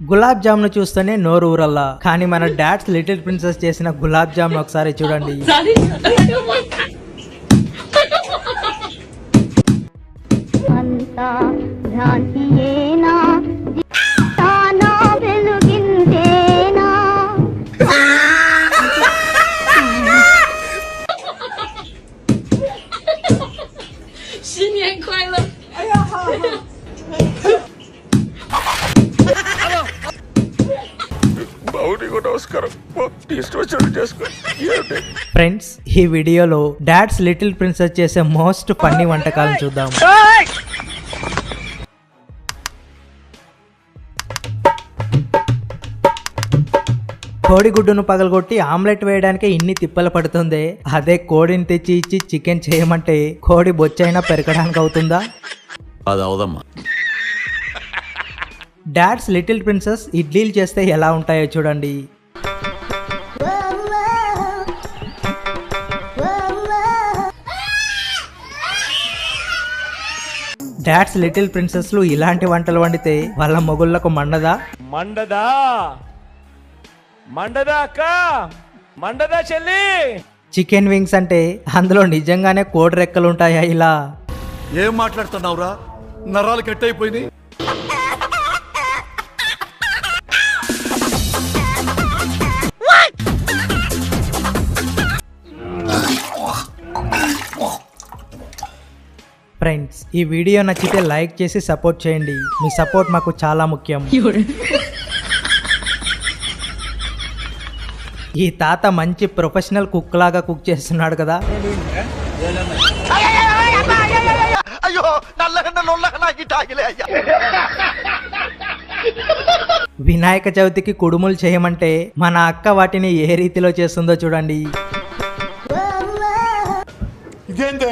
గులాబ్ జామ్ను చూస్తేనే నోరు ఊరల్లా కానీ మన డాడ్స్ లిటిల్ ప్రిన్సెస్ చేసిన గులాబ్ జామ్ ఒకసారి చూడండి అంతా భ్రాంతియేనా జీవితానా వెలుగిందేనా 新年快乐！ బావుడిగో నమస్కారం టేస్ట్ వచ్చినట్టు ఫ్రెండ్స్ ఈ వీడియోలో డాడ్స్ లిటిల్ ప్రిన్సెస్ చేసే మోస్ట్ ఫన్నీ వంటకాలను చూద్దాం కోడిగుడ్డును పగలగొట్టి ఆమ్లెట్ వేయడానికి ఇన్ని తిప్పలు పడుతుంది? అదే కోడిని తెచ్చి ఇచ్చి చికెన్ చేయమంటే కోడి బొచ్చైనా పెరగడానికి అవుతుందా అది అవదమ్మా. డాడ్స్ లిటిల్ ప్రిన్సెస్ ఇడ్లీలు చేస్తే ఎలా ఉంటాయో చూడండి. డాడ్స్ లిటిల్ ప్రిన్సెస్లు ఇలాంటి వంటలు వండితే వాళ్ళ మొగుళ్ళకు మండదా? మండదా? మండదా అక్క? మండదా చెల్లి? చికెన్ వింగ్స్ అంటే అందులో నిజంగానే కోడి రెక్కలు ఉంటాయా ఇలా? ఏం మాట్లాడుతున్నావురా? నరాలు కట్ అయిపోయింది ఫ్రెండ్స్ ఈ వీడియో నచ్చితే లైక్ చేసి సపోర్ట్ చేయండి. మీ సపోర్ట్ మాకు చాలా ముఖ్యం. ఈ తాత మంచి ప్రొఫెషనల్ కుక్ లాగా కుక్ చేస్తున్నాడు కదా. వినాయక చవితికి కుడుములు చేయమంటే మన అక్క వాటిని ఏ రీతిలో చేస్తుందో చూడండి. ఇదేంటే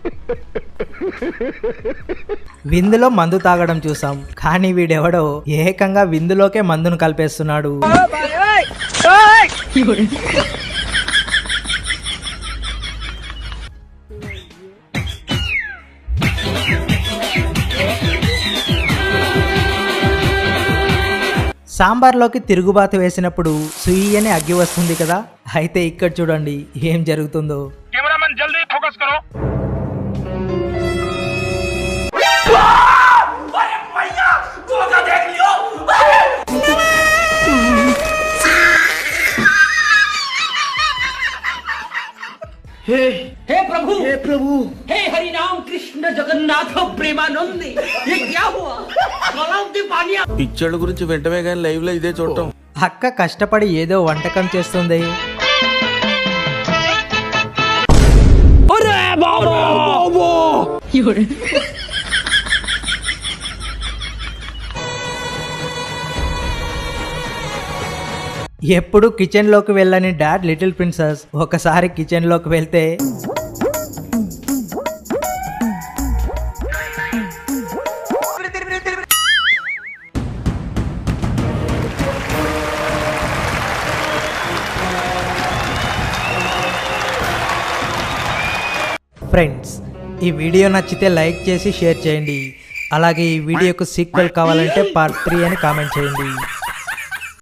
విందులో మందు తాగడం చూసాం కానీ వీడెవడో ఏకంగా విందులోకే మందును కలిపేస్తున్నాడు. సాంబార్లోకి తిరుగుబాతు వేసినప్పుడు సుయి అని అగ్గి వస్తుంది కదా అయితే ఇక్కడ చూడండి ఏం జరుగుతుందో. కెమెరామెన్ జల్దీ ఫోకస్ करो हे प्रभु हे प्रभु हे हरि राम कृष्ण जगन्नाथ प्रेमानंद ये क्या हुआ गलाव से पानी आ- పిక్చర్ల గురించి వెంటనే కానీ లైవ్ లో ఇదే చూడటం అక్క కష్టపడి ఏదో వంటకం చేస్తుంది अरे बाबा 有 ఎప్పుడు కిచెన్లోకి వెళ్ళని డాడ్ లిటిల్ ప్రిన్సెస్ ఒకసారి కిచెన్లోకి వెళ్తే. ఫ్రెండ్స్ ఈ వీడియో నచ్చితే లైక్ చేసి షేర్ చేయండి. అలాగే ఈ వీడియోకు సీక్వెల్ కావాలంటే పార్ట్ త్రీ అని కామెంట్ చేయండి.